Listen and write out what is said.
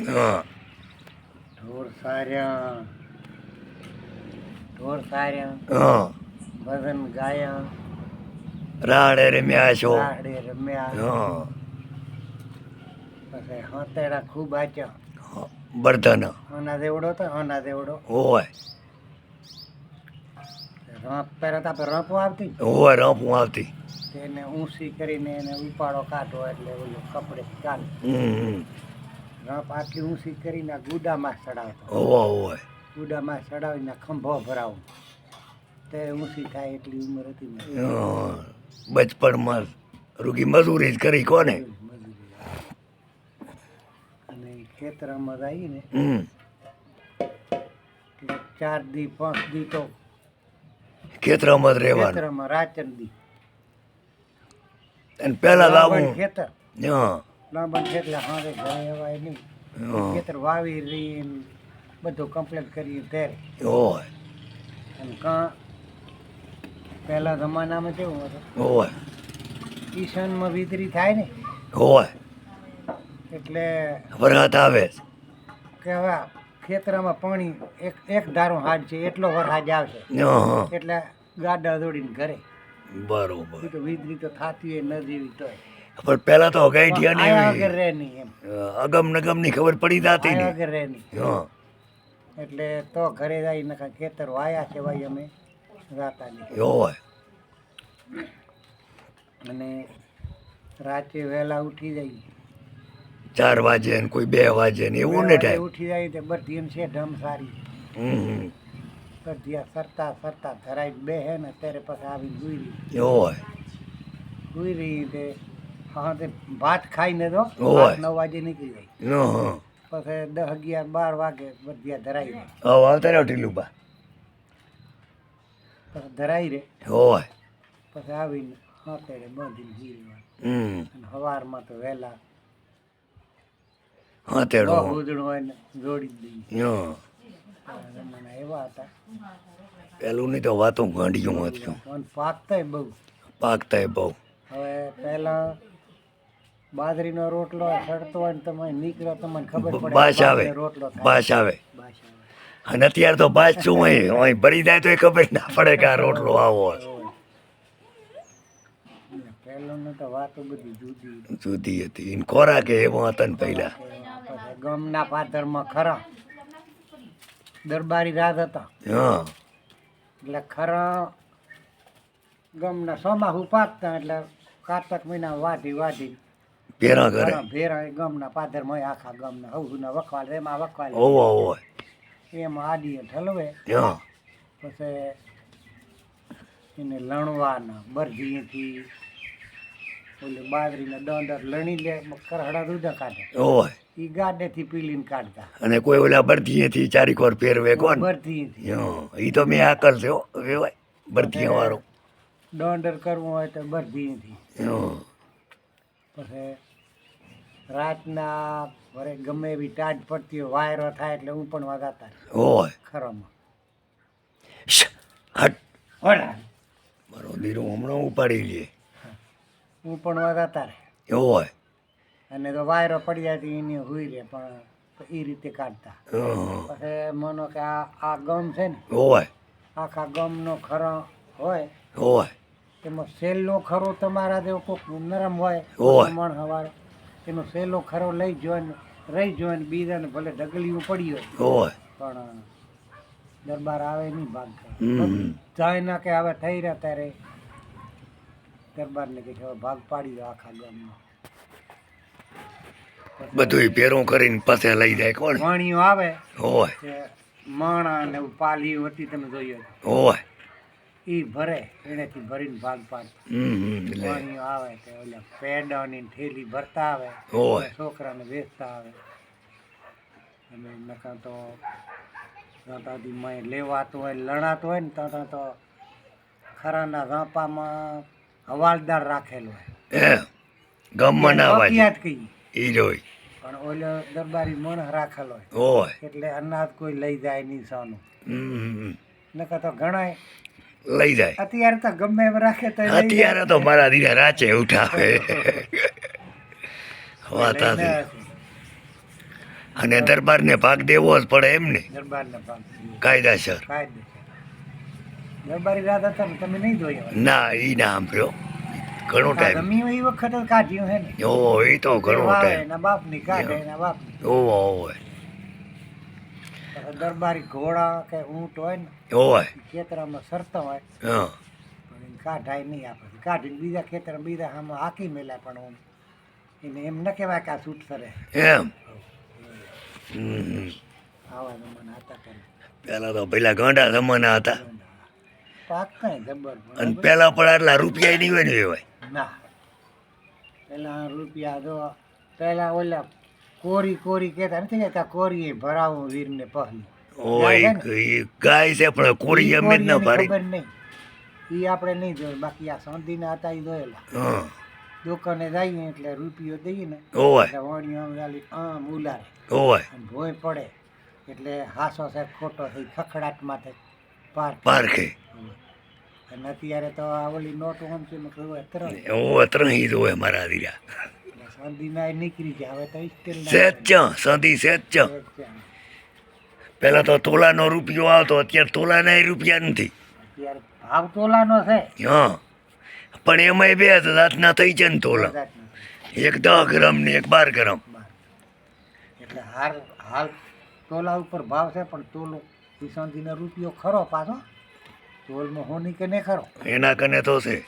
ઢોર સાર્યા. ઢોર સાર્યા. હા. ભજન ગાયા. રાડે રમ્યા છો. રાડે રમ્યા. હા. પછી હાતેડા ખૂબ આચ્યા બર્ધન. અના દેવડો તો અના દેવડો હોય. રંપ પહેલા તો આપણે રંપો આવતી. હોય રંપું આવતી. તેને ઊંચી કરીને એને ઉપાડો કાઢો એટલે ઓલું કપડે ચાલે. રંપ આટલી ઊંચી કરીને ગુડામાં ચડાવતો. હોય હોય ગુડામાં ચડાવીને ખંભો ભરાવું. ત્યારે ઊંચી થાય એટલી ઉંમર હતી બચપણમાં રૂગી મજૂરી જ કરી કોને. અને ખેતરમાં જઈએ ને હમ ચાર દી પાંચ દી તો ખેતરમાં જ રહેવાનું. ખેતરમાં રાચન દી. અને પહેલા લાવું. ખેતર. હા. લાંબણ એટલે હારે ઘરે અવાય નહીં. ખેતર વાવી રહી બધું કમ્પ્લીટ કરીએ ત્યારે અને કાં પહેલા જમાનામાં કેવું હતું? હોય ઈશાનમાં વીજળી થાય ને? હોય એટલે વરસાદ આવે. છે. કે હવે ખેતરમાં પાણી એક એક ધારો હાડ છે એટલો વરસાદ આવશે. એટલે ગાડા દોડીને ઘરે. બરોબર. તો વીજળી તો થતી હોય ન જેવી તોય. પણ પહેલા તો ને એવી રહે નહીં અગમ નગમની ખબર પડી જાતી નહીં ને. રહે એટલે તો ઘરે જાય નકા ખેતર વાયા છે ભાઈ અમે રાતા નહીં હોય. અને રાતે વહેલા ઉઠી જઈએ ચાર વાગે ને કોઈ બે વાગે ને એવું ને થાય ઉઠી જાય તે બધી એમ છે ઢમ સારી. હમ બધી સરતા સરતા ધરાઈ બે હે ને ત્યારે પછી આવી ગુઈરી હોય. ગુઈરી તે હા તે ભાત ખાઈને તો નવ વાગે નીકળી જાય. પછી દસ અગિયાર બાર વાગે બધી ધરાઈ જાય હવે આવતા રહ્યો ટીલુબા પછી ધરાઈ રે. હોય પછી આવીને હાથેડે બાંધીને અને સવારમાં તો વહેલા હાથેડો હોય ને જોડી દઈએ. હા જમાના એવા હતા. પેલું નહીં તો વાતું ગાંડિયું અને પાકતાય બહુ. પાકતા બહુ. હવે પહેલા બાજરીનો રોટલો ચડતો હોય ને તમે નીકળો તમને ખબર પડે બાસ આવે રોટલો બાસ આવે. અને અત્યારે તો બાસ શું હોય હોય ભરી જાય તો એ ખબર ના પડે કે આ રોટલો આવો છે. પહેલાંનું તો બધી જુદી. હતી. એને ખોરાક એવો હતા ને પહેલા. ગમના પાદરમાં ખરા. દરબારી રાજ હતા. હા. એટલે ખરા ગમના સોમાં પાકતા એટલે કારતક મહિના વાઢી વાઢી. પેરા કરે ભેરા ગમના ગામના પાદરમાં આખા ગામના. હવના વખવાલ એમાં વખવાલ ઓવો હોય એમાં આડીએ ઠલવે હા. પછી એને લણવાના બરજીથી ઓલે બાજરીના દંડર લણી લે કરહડા દૂધ કાઢે. ઓય એ ગાડેથી પીલીને કાઢતા. અને કોઈ ઓલા બરધીએથી ચારી કોર પહેરવે કોણ બરધીએથી હા ઈ તો મેં આ હો, કહેવાય ભરતી વાળો દંડર કરવું હોય તો બરજીથી હા. પછી રાતના વરે ગમે એવી ટાઢ પડતી હોય વાયરો થાય એટલે હું પણ વાગાતા હોય ખરામાં. હટ. વળા મારો દીરો હમણાં ઉપાડી લે. હું પણ વાગાતા રહે. હોય અને તો વાયરો પડી જાય એની હુઈ રહે પણ એ રીતે કાઢતા. પછી માનો કે આ આ ગમ છે ને હોય આખા ગમનો ખરો હોય હોય એમાં સેલનો ખરો તમારા જેવો કોક નરમ હોય. મણ હવારો. એનો સેલો ખરો લઈ જોઈને રહી જોઈને બીજાને ભલે ઢગલીયું પડી હોય. પણ દરબાર આવે નહીં ભાગ જાય ના કે હવે થઈ રહ્યા ત્યારે દરબારને કે હવે ભાગ પાડી દો આખા ગામમાં. બધું પેરું કરીને પાસે લઈ જાય કોણ? વાણીઓ આવે હોય. માણા ને પાલી હતી તમે જોઈએ હોય. એ ભરે એનેથી ભરીને ભાગ પાડે. વાણીઓ આવે તો ઓલા પેડાની થેલી ભરતા આવે છોકરાને વેચતા આવે. અને નકા તો દાદાજી માં લેવાતું હોય લણાતું હોય ને ત્યાં તો ખરાના રાંપામાં હવાલદાર રાખેલો હોય. ગમમાં ના કહીએ એ જોઈ. પણ ઓલો દરબારી મણ રાખેલો હોય. હોય એટલે અનાજ કોઈ લઈ જાય નહીં સાનું. નકા નકર તો ઘણાય લઈ જાય. અત્યારે તો ગમે એમ રાખે તો અત્યારે તો મારા દીધા રાચે ઉઠાવે વાત અને દરબારને ભાગ દેવો જ પડે એમ ને? કાયદાસર દરબારી રાત હતા ને તમે નહીં જોયો ના એ ના સાંભળ્યો. ઘણો ટાઈમ ગમી એ વખત કાઢ્યું હે ને. ઓહો એ તો ઘણો ટાઈમ એના બાપની કાઢે એના બાપની. ઓહો ઓહો. દરબારી ઘોડા કે ઊંટ હોય ને હોય. ખેતરામાં સરતા હોય. હા. પણ કાઢાય નહીં આપણે કાઢીને બીજા ખેતર બીજા આમાં હાકી મેલ્યા પણ હું એને એમ ન કહેવાય કે આ છૂટ સરે એમ. આવા જમાના હતા પેલા તો પેલા ગાંડા જમાના હતા. પાક કઈ જબર અને પેલા પણ આટલા રૂપિયા નહીં હોય ને એવાય. ના. પેલા રૂપિયા જો પેલા ઓલા કોરી કોરી કહેતા નથી કહેતા કોરીએ ભરાવું વીરને પહલી. ઓય ઈ ગાય છે પણ કોરી અમે ન પાડી ખબર નહીં. એ આપણે નહીં જોયું. બાકી આ સંધીના હતા એ જોયેલા. હા. દુકાને જઈએ એટલે રૂપિયો દઈએ ને ઓય. વણિયો આમ ગાલી આમ ઉલારે. ઓય. ભોય પડે. એટલે હાસો સાહેબ ખોટો થઈ ખખડાટ માથે પાર પારખે. અને અત્યારે તો આ ઓલી નોટ આમ છે ને ત્રણ. ઓય ત્રહી જ હોય મારા દીરા એટલે નીકળી ગયા હવે તો સ્ટીલ સેજ ચ સંધી સેજ ચ પેલા તો તોલાનો રૂપિયો આવતો અત્યારે તોલાના રૂપિયા નથી. અત્યારે ભાવ તોલાનો છે. હા. પણ એમાંય બે જાતના થઈ છે ને તોલા. એક દસ ગ્રામ ને એક બાર ગ્રામ. એટલે હાલ હાલ તોલા ઉપર ભાવ છે પણ તોલો વિસંતીનો રૂપિયો ખરો પાછો? તોલમાં હોની કે નહીં ખરો? એના કને તો છે.